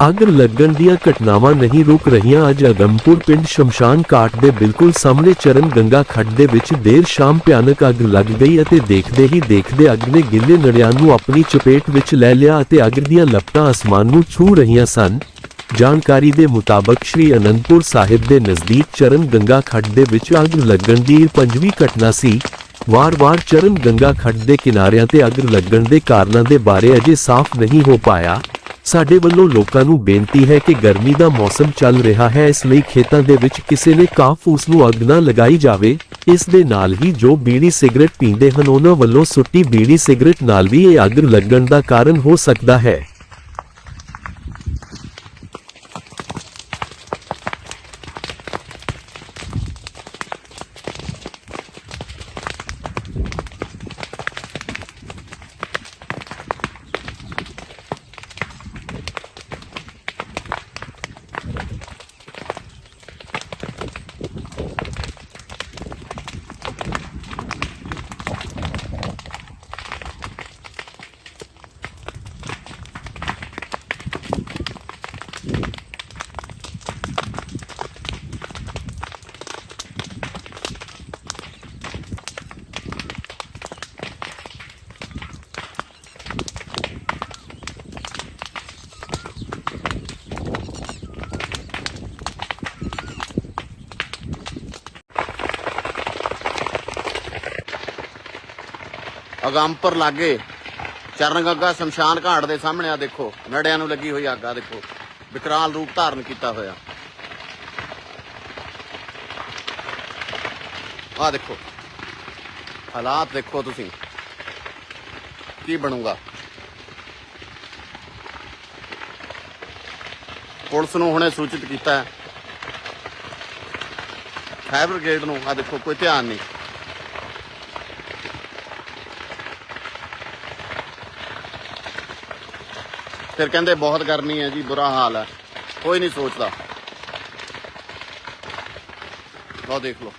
ਅੱਗ ਲੱਗਣ ਦੀਆਂ ਘਟਨਾਵਾਂ ਨਹੀਂ ਰੁਕ ਰਹੀਆਂ। ਅੱਜ ਅਗੰਮਪੁਰ ਪਿੰਡ ਸ਼ਮਸ਼ਾਨ ਘਾਟ ਦੇ ਬਿਲਕੁਲ ਸਾਹਮਣੇ ਚਰਨ ਗੰਗਾ ਖੱਡ ਦੇ ਵਿੱਚ ਦੇਰ ਸ਼ਾਮ ਭਿਆਨਕ ਅੱਗ ਲੱਗ ਗਈ ਅਤੇ ਦੇਖਦੇ ਹੀ ਦੇਖਦੇ ਅੱਗ ਨੇ ਗਿੱਲੇ ਨੜਿਆਂ ਨੂੰ ਆਪਣੀ ਚਪੇਟ ਵਿੱਚ ਲੈ ਲਿਆ ਅਤੇ ਅੱਗ ਦੀਆਂ ਲਪਟਾਂ ਅਸਮਾਨ ਨੂੰ ਛੂ ਰਹੀਆਂ ਸਨ। ਜਾਣਕਾਰੀ ਦੇ ਮੁਤਾਬਕ ਸ਼੍ਰੀ ਅਨੰਦਪੁਰ ਸਾਹਿਬ ਦੇ ਨਜ਼ਦੀਕ ਚਰਨ ਗੰਗਾ ਖੱਡ ਦੇ ਵਿੱਚ ਅੱਗ ਲੱਗਣ ਦੀ ਪੰਜਵੀਂ ਘਟਨਾ ਸੀ। ਵਾਰ-ਵਾਰ ਚਰਨ ਗੰਗਾ ਖੱਡ ਦੇ ਕਿਨਾਰਿਆਂ ਤੇ ਅੱਗ ਲੱਗਣ ਦੇ ਕਾਰਨਾਂ ਦੇ ਬਾਰੇ ਅਜੇ ਸਾਫ਼ ਨਹੀਂ ਹੋ ਪਾਇਆ। ਸਾਡੇ ਵੱਲੋਂ ਲੋਕਾਂ ਨੂੰ ਬੇਨਤੀ ਹੈ ਕਿ ਗਰਮੀ ਦਾ ਮੌਸਮ ਚੱਲ ਰਿਹਾ ਹੈ, ਇਸ ਲਈ ਖੇਤਾਂ ਦੇ ਵਿੱਚ ਕਿਸੇ ਨੇ ਕਾਫ ਉਸ ਨੂੰ ਅੱਗ ਨਾ ਲਗਾਈ ਜਾਵੇ। ਇਸ ਦੇ ਨਾਲ ਹੀ ਜੋ ਬੀੜੀ ਸਿਗਰਟ ਪੀਂਦੇ ਹਨ, ਉਹਨਾਂ ਵੱਲੋਂ ਸੁੱਟੀ ਬੀੜੀ ਸਿਗਰਟ ਨਾਲ ਵੀ ਇਹ ਅੱਗ ਲੱਗਣ ਦਾ ਕਾਰਨ ਹੋ ਸਕਦਾ ਹੈ। ਅਗੰਪਰ ਲਾਗੇ ਚਰਨ ਗੰਗਾ ਸ਼ਮਸ਼ਾਨ ਘਾਟ ਦੇ ਸਾਹਮਣੇ ਆ ਦੇਖੋ, ਨੜਿਆਂ ਨੂੰ ਲੱਗੀ ਹੋਈ ਅੱਗ ਦੇਖੋ, ਵਿਕਰਾਲ ਰੂਪ ਧਾਰਨ ਕੀਤਾ ਹੋਇਆ। ਆ ਦੇਖੋ, ਹਾਲਾਤ ਦੇਖੋ ਤੁਸੀਂ, ਕੀ ਬਣੂਗਾ? ਪੁਲਿਸ ਨੂੰ ਹੁਣੇ ਸੂਚਿਤ ਕੀਤਾ ਹੈ। ਫਾਇਰ ਬ੍ਰਿਗੇਡ ਨੂੰ ਆ ਦੇਖੋ, ਕੋਈ ਧਿਆਨ ਨਹੀਂ। ਫਿਰ ਕਹਿੰਦੇ ਬਹੁਤ ਗਰਮੀ ਹੈ ਜੀ, ਬੁਰਾ ਹਾਲ ਹੈ। ਕੋਈ ਨਹੀਂ ਸੋਚਦਾ। ਲਓ ਦੇਖ ਲਓ।